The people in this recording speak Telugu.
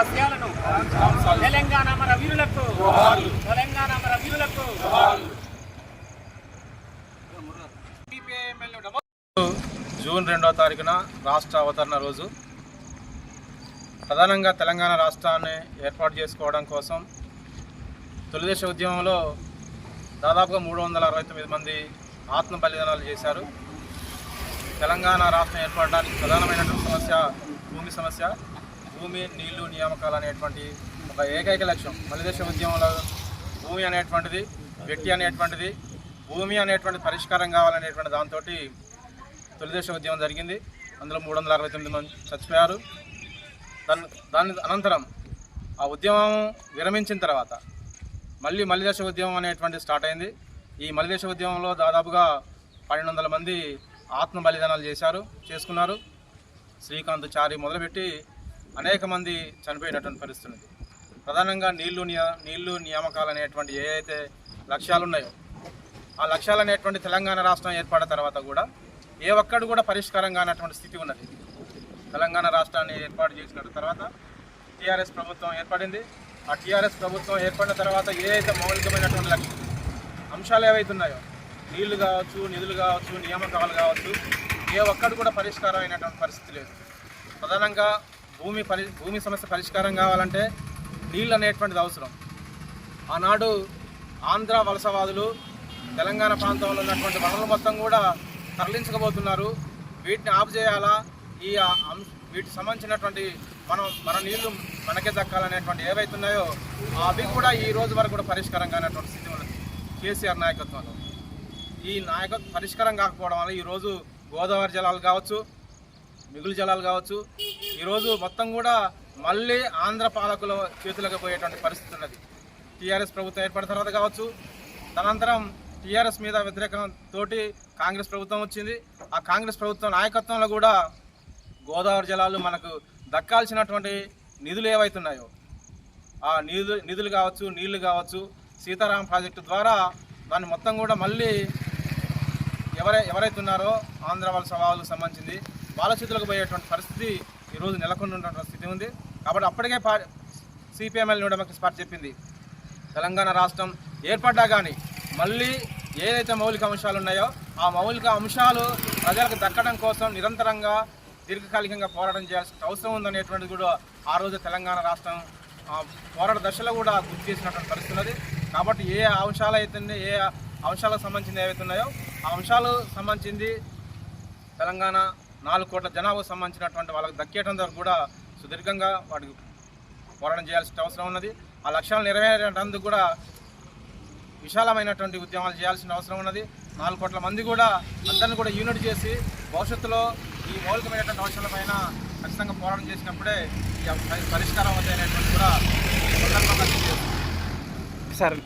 ఆశయాలను తెలంగాణ మన వీరులకు తెలంగాణ మన వీరులకు. జూన్ రెండవ తారీఖున రాష్ట్ర అవతరణ రోజు. ప్రధానంగా తెలంగాణ రాష్ట్రాన్ని ఏర్పాటు చేసుకోవడం కోసం తొలిదేశ ఉద్యమంలో దాదాపుగా మూడు వందల అరవై తొమ్మిది మంది ఆత్మ బలిదానాలు చేశారు. తెలంగాణ రాష్ట్రం ఏర్పడడానికి ప్రధానమైనటువంటి సమస్య భూమి సమస్య. భూమి నీళ్ళు నియామకాలు అనేటువంటి ఒక ఏకైక లక్ష్యం. మలిదేశ ఉద్యమంలో భూమి అనేటువంటిది వ్యక్తి అనేటువంటిది భూమి అనేటువంటి పరిష్కారం కావాలనేటువంటి దాంతో తొలిదేశ ఉద్యమం జరిగింది. అందులో మూడు వందల అరవై తొమ్మిది మంది చచ్చిపోయారు. దాని దాని అనంతరం ఆ ఉద్యమం విరమించిన తర్వాత మళ్ళీ మలిదేశ ఉద్యమం అనేటువంటి స్టార్ట్ అయింది. ఈ మలిదేశ ఉద్యమంలో దాదాపుగా పన్నెండు వందల మంది ఆత్మ బలిదానాలు చేశారు చేసుకున్నారు. శ్రీకాంత్ చారి మొదలుపెట్టి అనేక మంది చనిపోయినటువంటి పరిస్థితి ఉంది. ప్రధానంగా నీళ్ళు నియ నీళ్ళు నియామకాలు అనేటువంటి ఏవైతే లక్ష్యాలు ఉన్నాయో ఆ లక్ష్యాలు అనేటువంటి తెలంగాణ రాష్ట్రం ఏర్పడిన తర్వాత కూడా ఏ ఒక్కడు కూడా పరిష్కారం కానటువంటి స్థితి ఉన్నది. తెలంగాణ రాష్ట్రాన్ని ఏర్పాటు చేసిన తర్వాత టీఆర్ఎస్ ప్రభుత్వం ఏర్పడింది. ఆ టీఆర్ఎస్ ప్రభుత్వం ఏర్పడిన తర్వాత ఏదైతే మౌలికమైనటువంటి లక్ష్యం అంశాలు ఏవైతే ఉన్నాయో నీళ్ళు కావచ్చు నిధులు కావచ్చు నియామకాలు కావచ్చు ఏ ఒక్కడు కూడా పరిష్కారం అయినటువంటి పరిస్థితి లేదు. ప్రధానంగా భూమి పరి భూమి సమస్య పరిష్కారం కావాలంటే నీళ్ళు అనేటువంటిది అవసరం. ఆనాడు ఆంధ్ర వలసవాదులు తెలంగాణ ప్రాంతంలో ఉన్నటువంటి వనరులు మొత్తం కూడా తరలించకపోతున్నారు. వీటిని ఆఫ్ చేయాలా? ఈ వీటికి సంబంధించినటువంటి మనం మన నీళ్ళు మనకే దక్కాలనేటువంటి ఏవైతున్నాయో అవి కూడా ఈ రోజు వరకు కూడా పరిష్కారం కానటువంటి స్థితి ఉన్నది కేసీఆర్ నాయకత్వంలో. ఈ నాయకత్వ పరిష్కారం కాకపోవడం వల్ల ఈరోజు గోదావరి జలాలు కావచ్చు మిగులు జలాలు కావచ్చు ఈరోజు మొత్తం కూడా మళ్ళీ ఆంధ్ర పాలకుల చేతులకు పోయేటువంటి పరిస్థితి ఉన్నది. టీఆర్ఎస్ ప్రభుత్వం ఏర్పడిన తర్వాత కావచ్చు తదనంతరం టీఆర్ఎస్ మీద వ్యతిరేకంతో కాంగ్రెస్ ప్రభుత్వం వచ్చింది. ఆ కాంగ్రెస్ ప్రభుత్వం నాయకత్వంలో కూడా గోదావరి జలాలు మనకు దక్కాల్సినటువంటి నిధులు ఏవైతున్నాయో ఆ నిధులు నిధులు కావచ్చు నీళ్ళు కావచ్చు సీతారాం ప్రాజెక్టు ద్వారా దాన్ని మొత్తం కూడా మళ్ళీ ఎవరై ఎవరైతున్నారో ఆంధ్ర వలస వాళ్ళకు సంబంధించింది వాళ్ళ చేతులకు పోయేటువంటి పరిస్థితి ఈరోజు నెలకొని స్థితి ఉంది. కాబట్టి అప్పటికే పా సిపిఎంఎల్ డెమోక్రసీ పార్టీ చెప్పింది. తెలంగాణ రాష్ట్రం ఏర్పడ్డా కానీ మళ్ళీ ఏదైతే మౌలిక అంశాలు ఉన్నాయో ఆ మౌలిక అంశాలు ప్రజలకు దక్కడం కోసం నిరంతరంగా దీర్ఘకాలికంగా పోరాటం చేయాల్సిన అవసరం ఉందనేటువంటిది కూడా ఆ రోజు తెలంగాణ రాష్ట్రం పోరాట దశలో కూడా గుర్తు చేసినటువంటి పరిస్థితున్నది కాబట్టి ఏ అంశాలు అయితే ఏ అంశాలకు సంబంధించింది ఏవైతే ఉన్నాయో ఆ అంశాలు సంబంధించింది తెలంగాణ నాలుగు కోట్ల జనాభాకు సంబంధించినటువంటి వాళ్ళకి దక్కేటంత వరకు కూడా సుదీర్ఘంగా వాటికి పోరాటం చేయాల్సిన అవసరం ఉన్నది. ఆ లక్ష్యాలు నెరవేరేటందుకు కూడా విశాలమైనటువంటి ఉద్యమాలు చేయాల్సిన అవసరం ఉన్నది. నాలుగు కోట్ల మంది కూడా అందరిని కూడా యూనిట్ చేసి భవిష్యత్తులో ఈ మౌలికమైనటువంటి అవసరాలపైన ఖచ్చితంగా పోరాటం చేసినప్పుడే ఈ పరిష్కారం అవుతాయి కూడా సందర్భంగా సార్